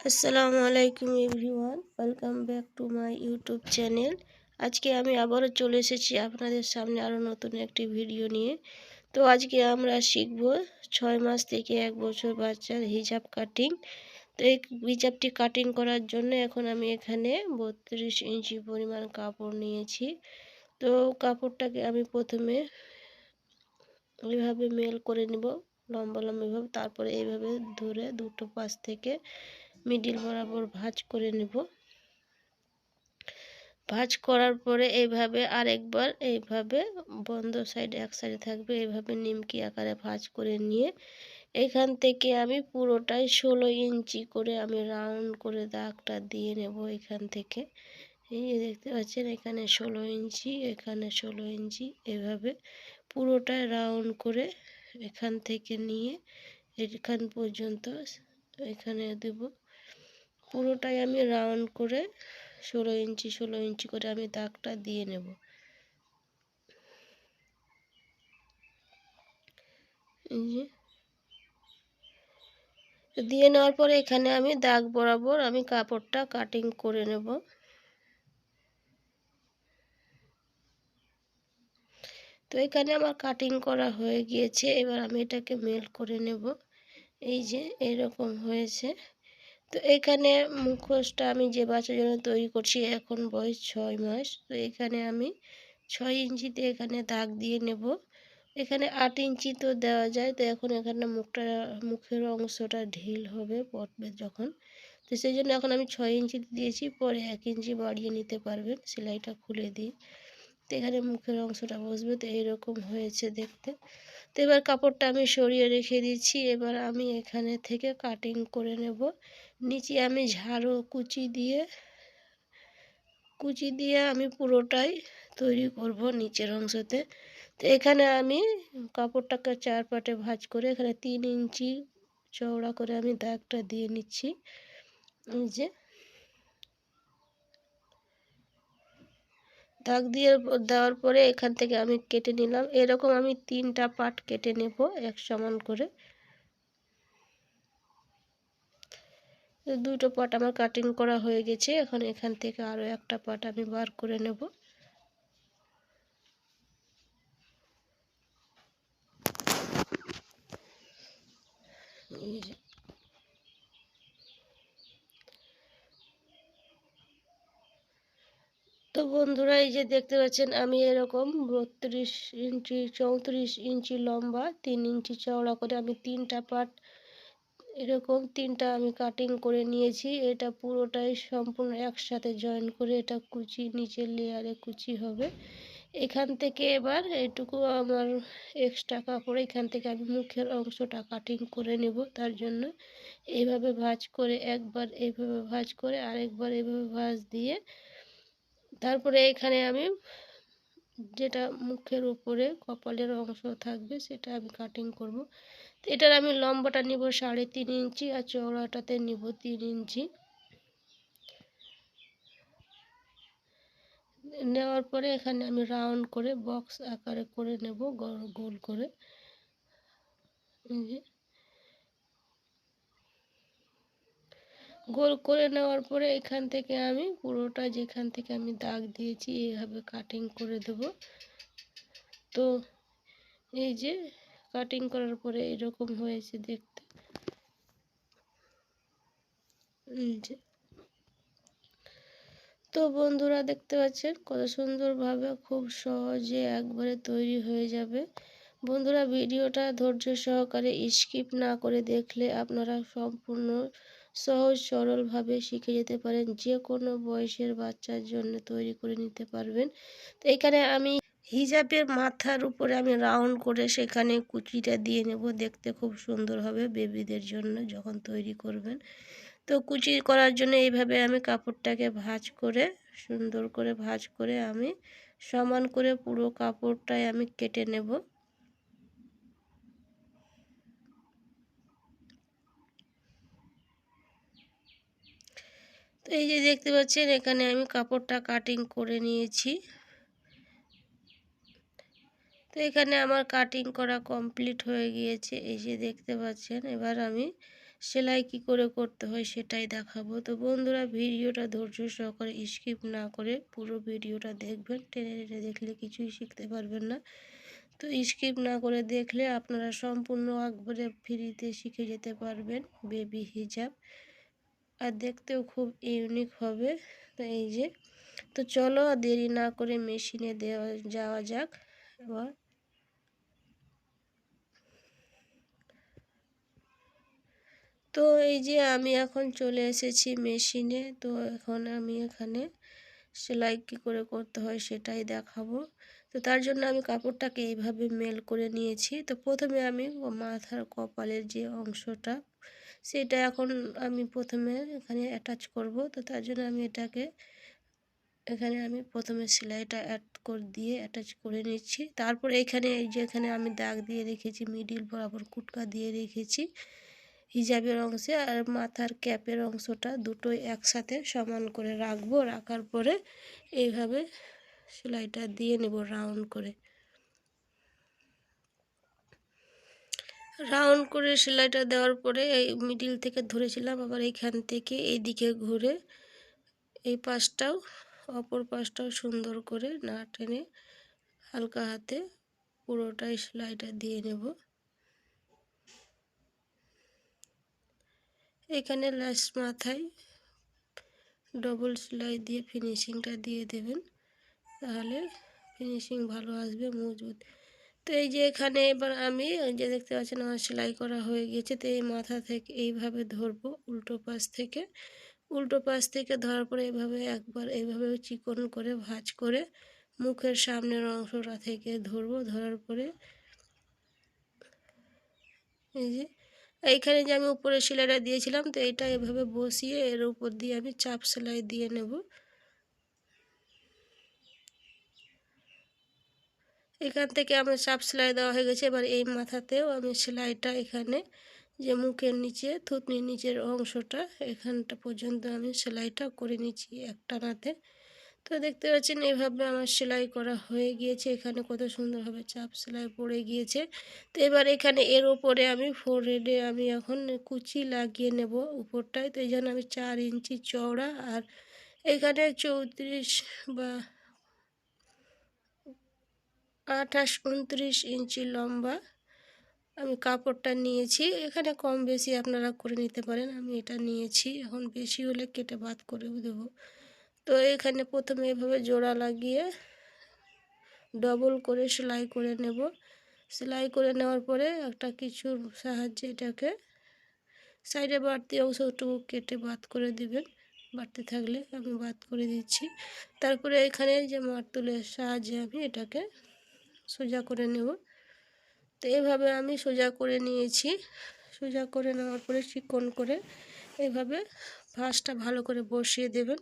আসসালামু আলাইকুম everyone, welcome back to my YouTube channel. আজকে আমি আবারও চলে এসেছি আপনাদের সামনে আরও নতুন একটি ভিডিও নিয়ে। তো আজকে আমরা শিখব ছয় মাস থেকে এক বছর বাচ্চার হিজাব কাটিং তো এই হিজাবটি কাটিং করার জন্য এখন আমি এখানে বত্রিশ ইঞ্চি পরিমাণ কাপড় নিয়েছি। তো কাপড়টাকে আমি প্রথমে এইভাবে মেল করে নিব, লম্বা লম্বাভাবে তারপরে এইভাবে ধরে দুটো পাশ থেকে মিডিল বরাবর ভাঁজ করে নেব। ভাঁজ করার পরে এইভাবে আরেকবার এইভাবে বন্ধ সাইড এক সাইডে থাকবে। এইভাবে নিমকি আকারে ভাঁজ করে নিয়ে এখান থেকে আমি পুরোটাই ষোলো ইঞ্চি করে আমি রাউন্ড করে দাগটা দিয়ে নেব এখান থেকে। এই দেখতে পাচ্ছেন, এখানে ষোলো ইঞ্চি, এখানে ষোলো ইঞ্চি, এভাবে পুরোটাই রাউন্ড করে এখান থেকে নিয়ে এখান পর্যন্ত এখানে দেব। পুরোটাই আমি রাউন্ড করে ষোলো ইঞ্চি ষোলো ইঞ্চি করে আমি দাগটা দিয়ে নেব। দিয়ে নেওয়ার পরে এখানে আমি দাগ বরাবর আমি কাপড়টা কাটিং করে নেব। তো এখানে আমার কাটিং করা হয়ে গিয়েছে, এবার আমি এটাকে মেল করে নেব। এই যে, এরকম হয়েছে। তো এখানে মুখোশটা আমি যে বাচ্চার জন্য তৈরি করছি, এখন বয়স ছয় মাস। তো এখানে আমি ছয় ইঞ্চিতে এখানে দাগ দিয়ে নেব। এখানে আট ইঞ্চি তো দেওয়া যায়, তো এখন এখানে মুখটা, মুখের অংশটা ঢিল হবে পটবে যখন। তো সেই জন্য এখন আমি ছয় ইঞ্চি দিয়েছি, পরে এক ইঞ্চি বাড়িয়ে নিতে পারবেন, সেলাইটা খুলে দিই তো এখানে মুখের অংশটা বসবে, তো এইরকম হয়েছে দেখতে। তো এবার কাপড়টা আমি সরিয়ে রেখে দিচ্ছি, এবার আমি এখানে থেকে কাটিং করে নেব। নিচে আমি ঝাড়ু কুচি দিয়ে কুচি দিয়ে আমি পুরোটাই তৈরি করব নিচের অংশতে। তো এখানে আমি কাপড়টাকে চার পাটে ভাজ করে এখানে তিন ইঞ্চি চওড়া করে আমি দাগটা দিয়ে নিচ্ছি। এই যে দাগ দিয়ে দেওয়ার পরে এখান থেকে আমি কেটে নিলাম। এরকম আমি তিনটা পাট কেটে নেব এক সমান করে। দুটো পাট আমার কাটিং করা হয়ে গেছে। এখন এখান থেকে আরও একটা পাট আমি বার করে নেব। তো বন্ধুরা, এই যে দেখতে পাচ্ছেন, আমি এরকম বত্রিশ ইঞ্চি, চৌত্রিশ ইঞ্চি লম্বা, তিন ইঞ্চি চওড়া করে আমি তিনটা পাট, এরকম তিনটা আমি কাটিং করে নিয়েছি। এটা পুরোটাই সম্পূর্ণ একসাথে জয়েন করে এটা কুচি, নিচের লেয়ারে কুচি হবে। এখান থেকে এবার এটুকু আমার এক্সট্রা কাপড়, এখান থেকে আমি মুখের অংশটা কাটিং করে নেব। তার জন্য এইভাবে ভাজ করে, একবার এইভাবে ভাজ করে, আরেকবার এইভাবে ভাজ দিয়ে তারপরে এখানে আমি যেটা মুখের উপরে কপালের অংশ থাকবে সেটা আমি কাটিং করব। তো এটার আমি লম্বাটা নিব সাড়ে তিন ইঞ্চি আর চওড়াটাতে নিব তিন ইঞ্চি। নেওয়ার পরে এখানে আমি রাউন্ড করে বক্স আকারে করে নেব গোল করে। গোল করে নেওয়ার পরে এখান থেকে আমি পুরোটা যেখান থেকে আমি দাগ দিয়েছি এইভাবে কাটিং করে দেব। তো এই যে কাটিং করার পরে এরকম হয়েছে দেখতে। তো বন্ধুরা দেখতে পাচ্ছেন কত সুন্দরভাবে খুব সহজে একবারে তৈরি হয়ে যাবে। বন্ধুরা ভিডিওটা ধৈর্য সহকারে স্কিপ না করে দেখলে আপনারা সম্পূর্ণ সহজ সরলভাবে শিখে যেতে পারেন। যে কোনো বয়সের বাচ্চার জন্য তৈরি করে নিতে পারবেন। তো এখানে আমি হিজাবের মাথার উপরে আমি রাউন্ড করে সেখানে কুচিটা দিয়ে নেব। দেখতে খুব সুন্দর হবে বেবিদের জন্য যখন তৈরি করবেন। তো কুচি করার জন্য এইভাবে আমি কাপড়টাকে ভাজ করে, সুন্দর করে ভাজ করে আমি সমান করে পুরো কাপড়টাই আমি কেটে নেব। তো এই যে দেখতে পাচ্ছেন, এখানে আমি কাপড়টা কাটিং করে নিয়েছি। তো এখানে আমার কাটিং করা কমপ্লিট হয়ে গিয়েছে। এই যে দেখতে পাচ্ছেন, এবার আমি সেলাই কি করে করতে হয় সেটাই দেখাবো। তো বন্ধুরা, ভিডিওটা ধৈর্য সহকারে স্কিপ না করে পুরো ভিডিওটা দেখবেন। টেনে টেনে দেখলে কিছুই শিখতে পারবেন না। তো স্কিপ না করে দেখলে আপনারা সম্পূর্ণ একবারে ফ্রিতে শিখে যেতে পারবেন। বেবি হিজাব আর দেখতেও খুব ইউনিক হবে। তো এই যে, তো চলো দেরি না করে মেশিনে দেওয়া, যাওয়া যাক। এবার তো এই যে আমি এখন চলে এসেছি মেশিনে তো এখন আমি এখানে সেলাই কী করে করতে হয় সেটাই দেখাবো। তো তার জন্য আমি কাপড়টাকে এইভাবে মেল করে নিয়েছি। তো প্রথমে আমি মাথার কপালের যে অংশটা সেটা এখন আমি প্রথমে এখানে অ্যাটাচ করব। তো তার জন্য আমি এটাকে, এখানে আমি প্রথমে সেলাইটা অ্যাড করে, দিয়ে অ্যাটাচ করে নিচ্ছি। তারপর এখানে এই যে এখানে আমি দাগ দিয়ে রেখেছি মিডিল বরাবর কুটকা দিয়ে রেখেছি হিজাবের অংশে, আর মাথার ক্যাপের অংশটা দুটোই একসাথে সমান করে রাখব। রাখার পরে এইভাবে সেলাইটা দিয়ে নেব, রাউন্ড করে। রাউন্ড করে সেলাইটা দেওয়ার পরে এই মিডিল থেকে ধরেছিলাম, আবার এইখান থেকে এই দিকে ঘুরে এই পাশটাও, অপর পাশটাও সুন্দর করে না টেনে হালকা হাতে পুরোটাই সেলাইটা দিয়ে নেব। এখানে লাস্ট মাথায় ডবল সেলাই দিয়ে ফিনিশিংটা দিয়ে দেবেন, তাহলে ফিনিশিং ভালো আসবে, মজবুত। তো এই যে এখানে এবার আমি যে দেখতে পাচ্ছেন আমার সেলাই করা হয়ে গিয়েছে, তো এই মাথা থেকে এইভাবে ধরবো উল্টো পাশ থেকে। উল্টো পাশ থেকে ধরার পরে এইভাবে একবার এইভাবে চিকন করে ভাজ করে মুখের সামনের অংশটা থেকে ধরবো। ধরার পরে এই যে এইখানে যে আমি উপরে সেলাইটা দিয়েছিলাম, তো এইটা এভাবে বসিয়ে এর উপর দিয়ে আমি চাপ সেলাই দিয়ে নেব। এখান থেকে আমার চাপ সেলাই দেওয়া হয়ে গেছে। এবার এই মাথাতেও আমি সেলাইটা এখানে, যে মুখের নিচে, থুতনির নিচের অংশটা, এখানটা পর্যন্ত আমি সেলাইটা করে নিচ্ছি একটানাতে। তো দেখতে পাচ্ছেন এইভাবে আমার সেলাই করা হয়ে গিয়েছে। এখানে কত সুন্দরভাবে চাপ সেলাই পড়ে গিয়েছে। তো এবার এখানে এর ওপরে আমি ফোর হেডে আমি এখন কুচি লাগিয়ে নেব উপরটায়। তো এই আমি চার ইঞ্চি চওড়া আর এখানে চৌত্রিশ বা আঠাশ উনত্রিশ ইঞ্চি লম্বা। আমি কাপড়টা নিয়েছি। এখানে কম বেশি আপনারা করে নিতে পারেন। আমি এটা নিয়েছি। এখন বেশি হলে কেটে বাদ করে দেবো। তো এখানে প্রথমে এভাবে জোড়া লাগিয়ে ডবল করে সেলাই করে নেব। সেলাই করে নেওয়ার পরে একটা কিছুর সাহায্যে এটাকে সাইডে বাড়তি অংশটুকু কেটে বাদ করে দিবেন। বাড়তে থাকলে আমি বাদ করে দিচ্ছি। তারপরে এখানে যে মারতুলের সাহায্যে আমি এটাকে সোজা করে নেব। তো এভাবে আমি সোজা করে নিয়েছি। সোজা করে নেওয়ার পরে চিকন করে এভাবে ভাঁজটা ভালো করে বসিয়ে দেবেন।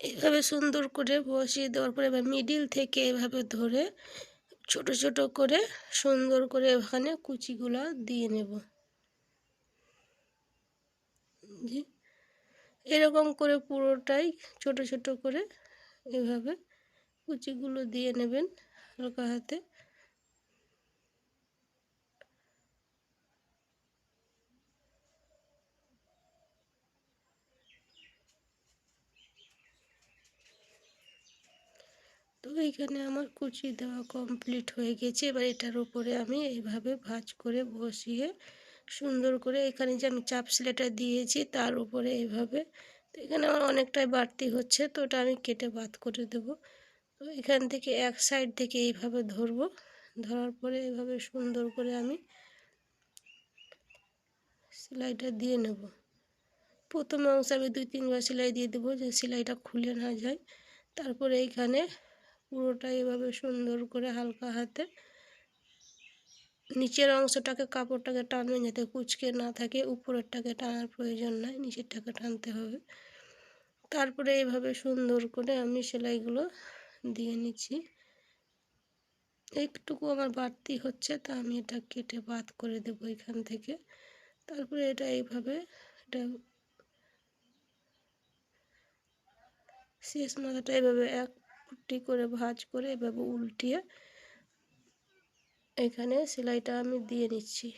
এইভাবে সুন্দর করে বসিয়ে দেওয়ার পরে এবার মিডিল থেকে এভাবে ধরে ছোট ছোট করে সুন্দর করে এখানে কুচিগুলো দিয়ে নেব। এরকম করে পুরোটাই ছোট ছোট করে এভাবে কুচিগুলো দিয়ে নেবেন হালকা হাতে। তো এইখানে আমার কুচি দেওয়া কমপ্লিট হয়ে গেছে। এবার এটার উপরে আমি এইভাবে ভাজ করে বসিয়ে সুন্দর করে এখানে যে আমি চাপ সিলেটা দিয়েছি তার উপরে এইভাবে তো এখানে আমার অনেকটাই বাড়তি হচ্ছে, তো ওটা আমি কেটে বাদ করে দেব। তো এখান থেকে এক সাইড থেকে এইভাবে ধরবো। ধরার পরে এইভাবে সুন্দর করে আমি সেলাইটা দিয়ে নেব। প্রথম অংশ আমি দুই তিনবার সেলাই দিয়ে দেবো যে সেলাইটা খুলে না যায়। তারপরে এইখানে পুরোটা এভাবে সুন্দর করে হালকা হাতে নিচের অংশটাকে কাপড়টাকে টানবেন যাতে কুচকে না থাকে, উপরেরটাকে টানার প্রয়োজন নাই, নিচেরটাকে টানতে হবে। তারপরে এইভাবে সুন্দর করে আমি সেলাইগুলো দিয়ে নিচ্ছি। একটুকু আমার বাড়তি হচ্ছে, তা আমি এটা কেটে বাদ করে দেবো এখান থেকে। তারপরে এটা এইভাবে এটা শেষ মাথাটা এভাবে এক ফুটি করে ভাজ করে এভাবে উল্টিয়ে এখানে সেলাইটা আমি দিয়ে নিচ্ছি।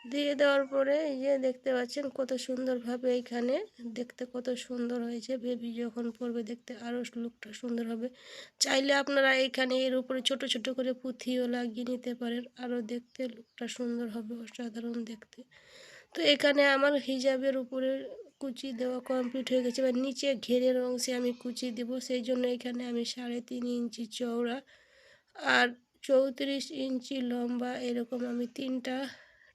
দিয়ে দেওয়ার পরে এই যে দেখতে পাচ্ছেন কত সুন্দরভাবে এখানে দেখতে কত সুন্দর হয়েছে। বেবি যখন পরবে দেখতে আরও লুকটা সুন্দর হবে। চাইলে আপনারা এখানে এর উপরে ছোট ছোট করে পুঁথিও লাগিয়ে নিতে পারেন। আরও দেখতে লুকটা সুন্দর হবে, অসাধারণ দেখতে। তো এখানে আমার হিজাবের উপরে কুচি দেওয়া কমপ্লিট হয়ে গেছে এবার নিচে ঘেরের অংশে আমি কুচি দেবো। সেই জন্য এখানে আমি সাড়ে তিন ইঞ্চি চওড়া আর চৌত্রিশ ইঞ্চি লম্বা, এরকম আমি তিনটা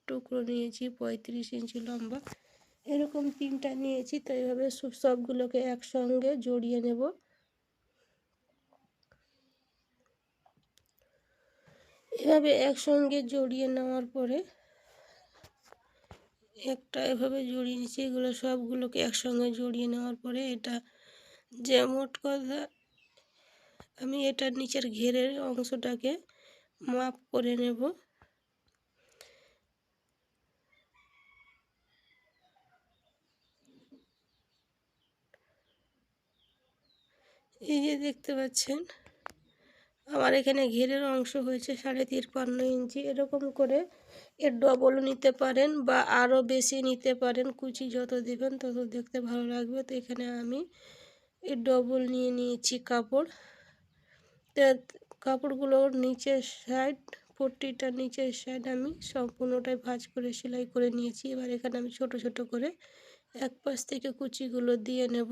টুকরো নিয়েছি, পঁয়ত্রিশ ইঞ্চি লম্বা। এরকম তিনটা নিয়েছি, তো এইভাবে সবগুলোকে একসঙ্গে জড়িয়ে নেব। এভাবে একসঙ্গে জড়িয়ে নেওয়ার পরে একটা এভাবে জড়িয়ে নিচ্ছি এগুলো সবগুলোকে একসঙ্গে জড়িয়ে নেওয়ার পরে এটা যে মোট কথা, আমি এটা নিচের ঘেরের অংশটাকে মাপ করে নেব। এই যে দেখতে পাচ্ছেন, আমার এখানে ঘেরের অংশ হয়েছে সাড়ে তিরপান্ন ইঞ্চি। এরকম করে এর ডবল নিতে পারেন বা আরও বেশি নিতে পারেন। কুচি যত দেবেন তত দেখতে ভালো লাগবে। তো এখানে আমি এর ডবল নিয়ে নিয়েছি কাপড়। কাপড়গুলোর নিচের সাইড পট্টিটা নিচের সাইড আমি সম্পূর্ণটাই ভাঁজ করে সেলাই করে নিয়েছি। এবার এখানে আমি ছোট ছোট করে এক পাশ থেকে কুচিগুলো দিয়ে নেব।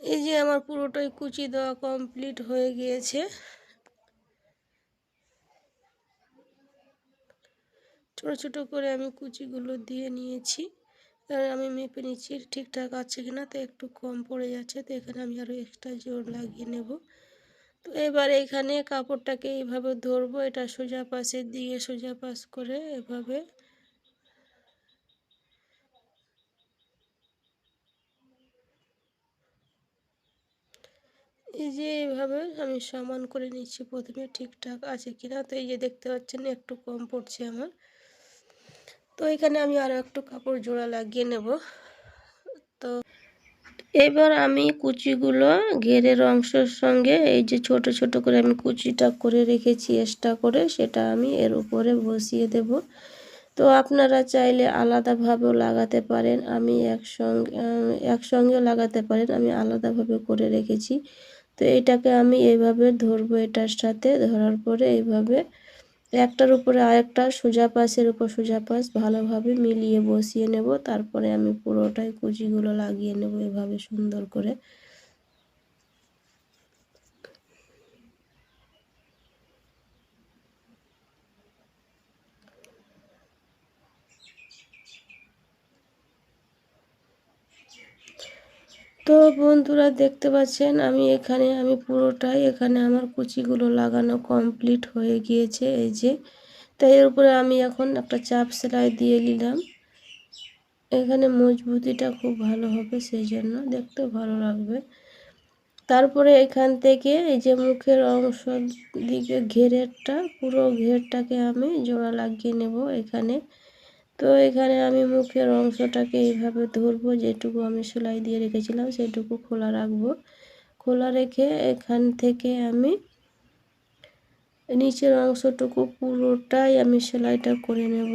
এই যে আমার পুরোটাই কুচি দেওয়া কমপ্লিট হয়ে গিয়েছে। ছোট ছোটো করে আমি কুচিগুলো দিয়ে নিয়েছি। এবার আমি মেপে নিচ্ছি ঠিকঠাক আছে কিনা, তো একটু কম পড়ে যাচ্ছে, তো এখানে আমি আরও এক্সট্রা জোর লাগিয়ে নেব। তো এবার এখানে কাপড়টাকে এইভাবে ধরবো, এটা সোজা পাশের দিকে সোজা পাশ করে এভাবে। এই যে এইভাবে আমি সমান করে নিচ্ছি, প্রথমে ঠিকঠাক আছে কিনা, তো এই যে দেখতে পাচ্ছেন একটু কম পড়ছে আমার। তো এখানে আমি আরও একটু কাপড় জোড়া লাগিয়ে নেব। তো এবার আমি কুচিগুলো ঘেরের অংশের সঙ্গে এই যে ছোট ছোট করে আমি কুচিটা করে রেখেছি এক্সট্রা করে, সেটা আমি এর উপরে বসিয়ে দেব। তো আপনারা চাইলে আলাদাভাবেও লাগাতে পারেন, আমি একসঙ্গে একসঙ্গেও লাগাতে পারেন, আমি আলাদাভাবে করে রেখেছি। তো এটাকে আমি এইভাবে ধরবো এটার সাথে, ধরার পরে এইভাবে একটার উপরে আরেকটা সোজা পাশের উপর সোজা পাশ ভালোভাবে মিলিয়ে বসিয়ে নেব। তারপরে আমি পুরোটাই কুচিগুলো লাগিয়ে নেব এভাবে সুন্দর করে। তো বন্ধুরা দেখতে পাচ্ছেন, আমি এখানে, আমি পুরোটাই এখানে আমার কুচিগুলো লাগানো কমপ্লিট হয়ে গিয়েছে, এই যে। তাই এর উপরে আমি এখন একটা চাপ সেলাই দিয়ে নিলাম। এখানে মজবুতিটা খুব ভালো হবে, সেই জন্য দেখতে ভালো লাগবে। তারপরে এখান থেকে এই যে মুখের অংশ দিকে ঘেরেরটা, পুরো ঘেরটাকে আমি জোড়া লাগিয়ে নেব এখানে। তো এখানে আমি মুখের অংশটাকে এইভাবে ধরবো, যেটুকু আমি সেলাই দিয়ে রেখেছিলাম সেটুকু খোলা রাখব। খোলা রেখে এখান থেকে আমি নিচের অংশটুকু পুরোটাই আমি সেলাইটা করে নেব।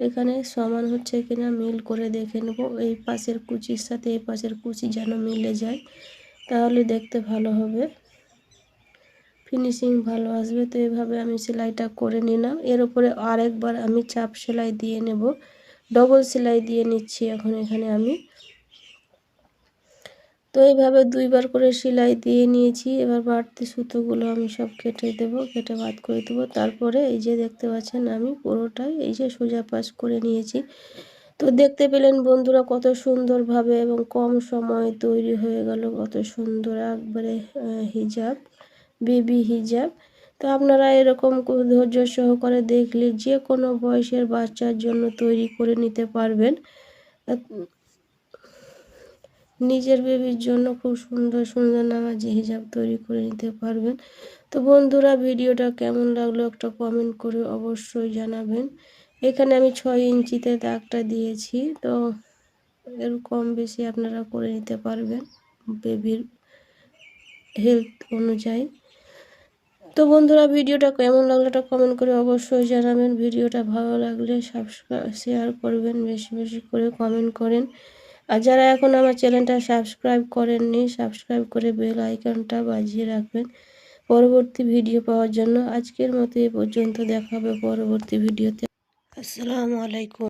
এখানে সমান হচ্ছে কিনা মিল করে দেখে নেব, এই পাশের কুচির সাথে এই পাশের কুচি যেন মিলে যায়, তাহলে দেখতে ভালো হবে। ফিনিশিং ভালো আসবে, তো এভাবে আমি সেলাইটা করে নিলাম। এর উপরে আরেকবার আমি চাপ সেলাই দিয়ে নেব। ডবল সেলাই দিয়ে নিচ্ছি এখন এখানে আমি। তো এইভাবে দুইবার করে সেলাই দিয়ে নিয়েছি। এবার বাড়তি সুতোগুলো আমি সব কেটে দেব, কেটে বাদ করে দেবো। তারপরে এই যে দেখতে পাচ্ছেন আমি পুরোটাই এই যে সোজা পাশ করে নিয়েছি। তো দেখতে পেলেন বন্ধুরা কত সুন্দরভাবে এবং কম সময়ে তৈরি হয়ে গেল, কত সুন্দর একবারে হিজাব। বেবি হিজাব। তো আপনারা এরকম ধৈর্য সহকারে দেখলে যে কোনো বয়সের বাচ্চার জন্য তৈরি করে নিতে পারবেন। নিজের বেবির জন্য খুব সুন্দর সুন্দর নামাজি হিজাব তৈরি করে নিতে পারবেন। তো বন্ধুরা, ভিডিওটা কেমন লাগল একটা কমেন্ট করে অবশ্যই জানাবেন। এখানে আমি ছয় ইঞ্চিতে দাগটা দিয়েছি, তো এর কম বেশি আপনারা করে নিতে পারবেন। বেবির হেলথ অনুযায়ী। তো বন্ধুরা, ভিডিওটা কেমন লাগল এটা কমেন্ট করে অবশ্যই জানাবেন। ভিডিওটা ভালো লাগলে সাবস্ক্রাইব শেয়ার করবেন, বেশি বেশি করে কমেন্ট করেন। আর যারা এখন আমার চ্যানেলটা সাবস্ক্রাইব করেননি সাবস্ক্রাইব করে বেল আইকনটা বাজিয়ে রাখবেন পরবর্তী ভিডিও পাওয়ার জন্য। আজকের মতো এ পর্যন্ত দেখা হবে পরবর্তী ভিডিওতে আসসালামু আলাইকুম।